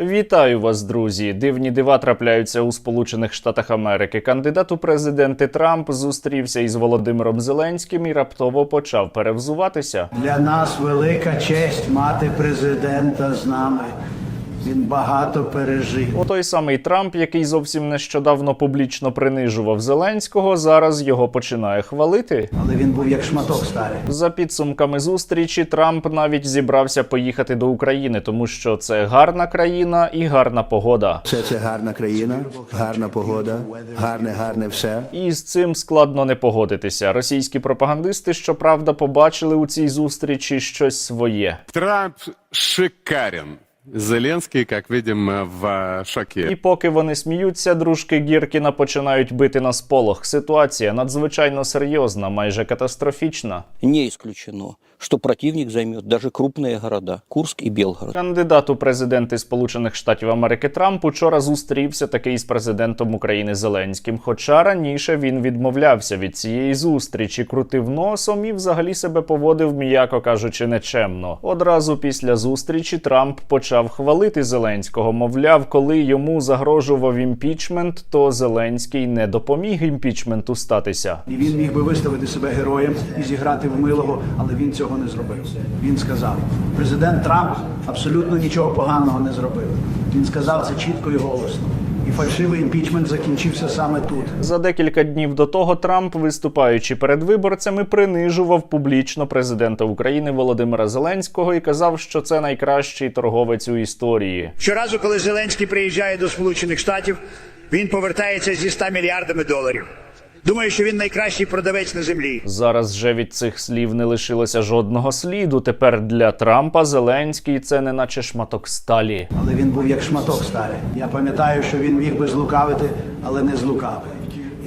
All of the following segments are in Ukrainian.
Вітаю вас, друзі! Дивні дива трапляються у Сполучених Штатах Америки. Кандидат у президенти Трамп зустрівся із Володимиром Зеленським і раптово почав перевзуватися. Для нас велика честь мати президента з нами. Він багато пережив. О той самий Трамп, який зовсім нещодавно публічно принижував Зеленського, зараз його починає хвалити. Але він був як шматок сталі. За підсумками зустрічі, Трамп навіть зібрався поїхати до України, тому що це гарна країна і гарна погода. Все це гарна країна, гарна погода, гарне, гарне все. І з цим складно не погодитися. Російські пропагандисти, щоправда, побачили у цій зустрічі щось своє. Трамп шикарен. Зеленский, как видимо, в шокі. І поки вони сміються, дружки Гіркіна починають бити на сполох. Ситуація надзвичайно серйозна, майже катастрофічна. Не исключено, что противник займет даже крупные города Курск и Белгород. Кандидат у президенти Сполучених Штатів Америки Трамп учора зустрівся таки із президентом України Зеленським. Хоча раніше він відмовлявся від цієї зустрічі, крутив носом і взагалі себе поводив, м'яко кажучи, нечемно. Одразу після зустрічі Трамп почав хвалити Зеленського. Мовляв, коли йому загрожував імпічмент, то Зеленський не допоміг імпічменту статися. І він міг би виставити себе героєм і зіграти в милого, але він цього не зробив. Він сказав: президент Трамп абсолютно нічого поганого не зробив. Він сказав це чітко і голосно. І фальшивий імпічмент закінчився саме тут. За декілька днів до того Трамп, виступаючи перед виборцями, принижував публічно президента України Володимира Зеленського і казав, що це найкращий торговець у історії. Щоразу, коли Зеленський приїжджає до Сполучених Штатів, він повертається зі 100 мільярдами доларів. Думаю, що він найкращий продавець на землі. Зараз же від цих слів не лишилося жодного сліду. Тепер для Трампа Зеленський це не наче шматок сталі. Але він був як шматок сталі. Я пам'ятаю, що він міг би злукавити, але не злукавив.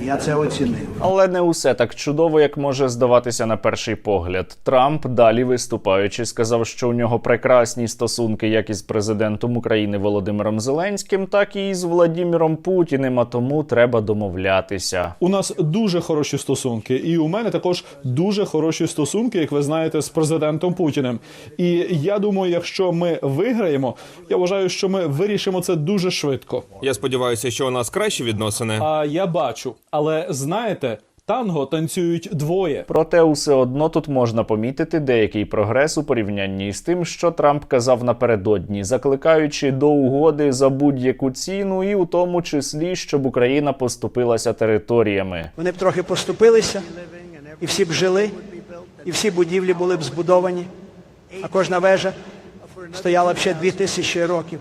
Я це оцінив. Але не усе так чудово, як може здаватися на перший погляд. Трамп, далі виступаючи, сказав, що у нього прекрасні стосунки як із президентом України Володимиром Зеленським, так і з Владіміром Путіним. А тому треба домовлятися. У нас дуже хороші стосунки, і у мене також дуже хороші стосунки, як ви знаєте, з президентом Путіним. І я думаю, якщо ми виграємо, я вважаю, що ми вирішимо це дуже швидко. Я сподіваюся, що у нас кращі відносини. А я бачу, але знаєте, танго танцюють двоє. Проте, усе одно тут можна помітити деякий прогрес у порівнянні з тим, що Трамп казав напередодні, закликаючи до угоди за будь-яку ціну, і у тому числі, щоб Україна поступилася територіями. Вони б трохи поступилися, і всі б жили, і всі будівлі були б збудовані, а кожна вежа стояла б ще дві тисячі років.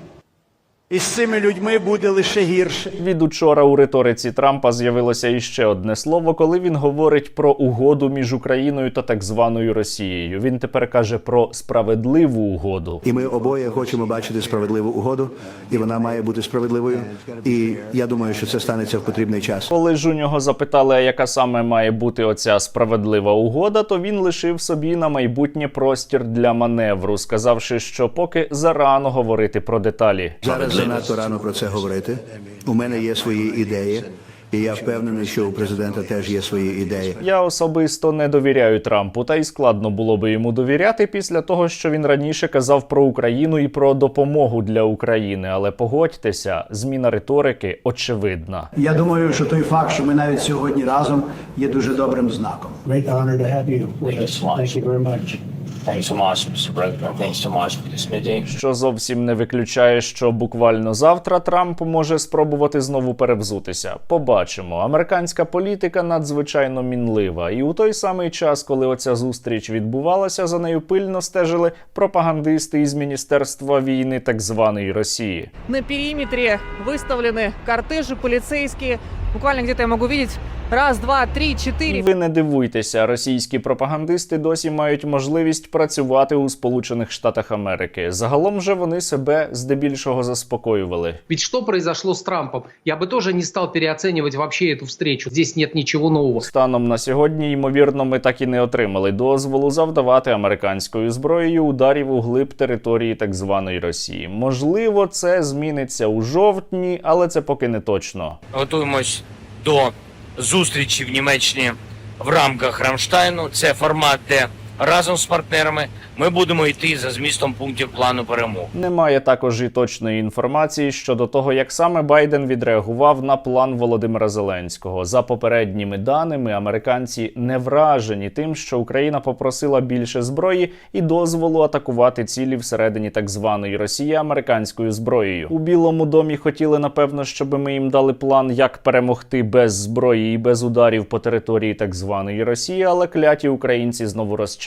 І з цими людьми буде лише гірше. Від учора у риториці Трампа з'явилося іще одне слово, коли він говорить про угоду між Україною та так званою Росією. Він тепер каже про справедливу угоду. І ми обоє хочемо бачити справедливу угоду, і вона має бути справедливою. І я думаю, що це станеться в потрібний час. Коли ж у нього запитали, яка саме має бути оця справедлива угода, то він лишив собі на майбутнє простір для маневру, сказавши, що поки зарано говорити про деталі. Зараз занадто рано про це говорити. У мене є свої ідеї, і я впевнений, що у президента теж є свої ідеї. Я особисто не довіряю Трампу, та й складно було би йому довіряти після того, що він раніше казав про Україну і про допомогу для України. Але погодьтеся, зміна риторики очевидна. Я думаю, що той факт, що ми навіть сьогодні разом, є дуже добрим знаком. Great honor to have you. Thank you very much. Thanks so much, Mr. President. Thanks so much for this meeting. Що зовсім не виключає, що буквально завтра Трамп може спробувати знову перевзутися. Побачимо. Американська політика надзвичайно мінлива, і у той самий час, коли оця зустріч відбувалася, за нею пильно стежили пропагандисти із міністерства війни так званої Росії. На периметре выставлены кортежи полицейские. Буквально где-то я могу видеть раз, два, три, І четыре. ви не дивуйтеся, російські пропагандисти досі мають можливість працювати у Сполучених Штатах Америки. Загалом же вони себе здебільшого заспокоювали. Ведь что произошло с Трампом? Я бы тоже не стал переоценивать вообще эту встречу. Здесь нет ничего нового. Станом на сьогодні, ймовірно, ми так і не отримали дозволу завдавати американською зброєю ударів у глиб території так званої Росії. Можливо, це зміниться у жовтні, але це поки не точно. Готуємось до зустрічі в Німеччині в рамках Рамштайну. Це формат, де разом з партнерами Ми будемо йти за змістом пунктів плану перемог. Немає також і точної інформації щодо того, як саме Байден відреагував на план Володимира Зеленського. За попередніми даними, американці не вражені тим, що Україна попросила більше зброї і дозволу атакувати цілі всередині так званої Росії американською зброєю. У Білому домі хотіли напевно, щоб ми їм дали план, як перемогти без зброї і без ударів по території так званої Росії, але кляті українці знову розчарували.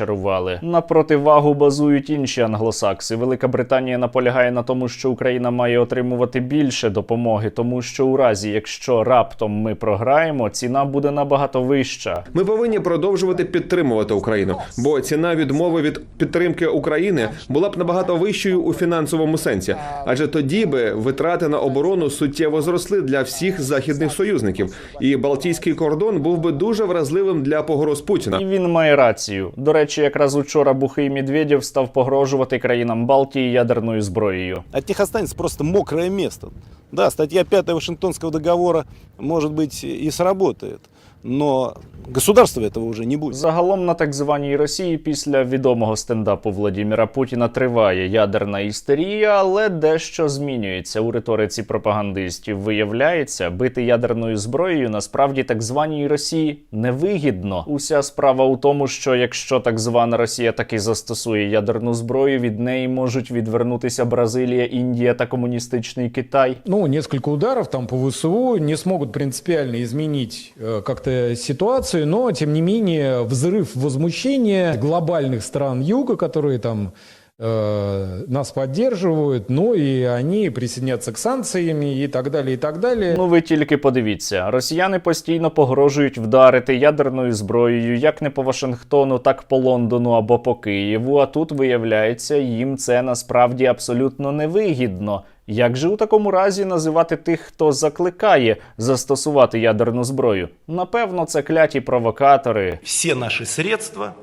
На противагу базують інші англосакси. Велика Британія наполягає на тому, що Україна має отримувати більше допомоги, тому що у разі, якщо раптом ми програємо, ціна буде набагато вища. Ми повинні продовжувати підтримувати Україну, бо ціна відмови від підтримки України була б набагато вищою у фінансовому сенсі, адже тоді би витрати на оборону суттєво зросли для всіх західних союзників, і Балтійський кордон був би дуже вразливим для погроз Путіна. І він має рацію. До речі, якраз учора Бухий Медведєв став погрожувати країнам Балтії ядерною зброєю. От них останется просто мокрое место. Да, статья 5 Вашингтонского договора, может быть, и сработает, Но государства этого уже не будет. Загалом на так званій Росії після відомого стендапу Владіміра Путіна триває ядерна істерія, але дещо змінюється у риториці пропагандистів. Виявляється, бити ядерною зброєю насправді так званій Росії невигідно. Уся справа у тому, що якщо так звана Росія таки застосує ядерну зброю, від неї можуть відвернутися Бразилія, Індія та комуністичний Китай. Ну, несколько ударов там по ВСУ не смогут принципиально изменить э, как-то ситуацию, но, тем не менее, взрыв возмущения глобальных стран Юга, которые там э, нас поддерживают, ну и они присоединятся к санкциями и так далее, и так далее. Ну ви тільки подивіться, росіяни постійно погрожують вдарити ядерною зброєю як не по Вашингтону, так по Лондону або по Києву. А тут виявляється, їм це насправді абсолютно невигідно. Як же у такому разі називати тих, хто закликає застосувати ядерну зброю? Напевно, це кляті провокатори. Всі наші средства,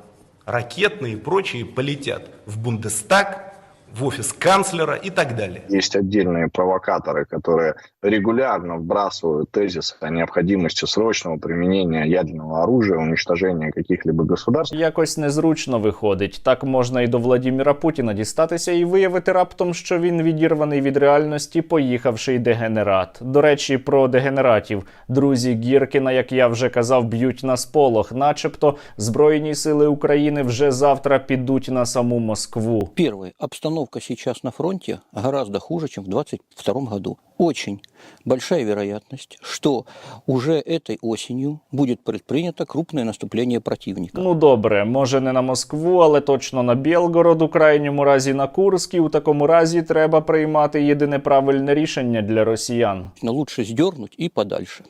ракетні і прочі, полетять в Бундестаг, в офис канцлера и так далее. Есть отдельные провокаторы, которые регулярно вбрасывают тезис о необходимости срочного применения ядерного оружия, уничтожения каких-либо государств. Якось незручно виходить. Так можна і до Владіміра Путіна дістатися і виявити раптом, що він відірваний від реальності, поїхавши й дегенерат. До речі, про дегенератів. Друзі Гіркіна, як я вже казав, б'ють на сполох, начебто Збройні сили України вже завтра підуть на саму Москву. Первое. Обстановка сейчас на фронте гораздо хуже, чем в 2022 году. Очень большая вероятность, что уже этой осенью будет предпринято крупное наступление противника. Ну добре, може не на Москву, але точно на Білгород, у крайньому разі на Курськ. І у такому разі треба приймати єдине правильне рішення для росіян. Но лучше сдернуть и подальше.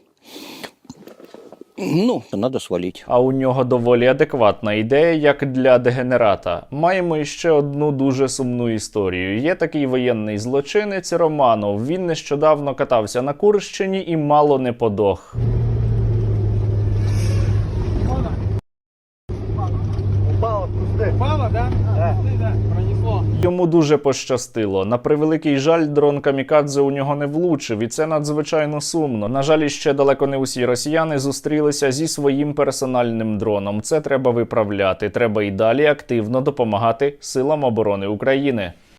Ну, надо свалить. А у нього доволі адекватна ідея, як для дегенерата. Маємо іще одну дуже сумну історію. Є такий воєнний злочинець Романов. Він нещодавно катався на Курщині і мало не подох. Йому дуже пощастило. На превеликий жаль, дрон Камікадзе у нього не влучив, і це надзвичайно сумно. На жаль, ще далеко не усі росіяни зустрілися зі своїм персональним дроном. Це треба виправляти. Треба і далі активно допомагати силам оборони України.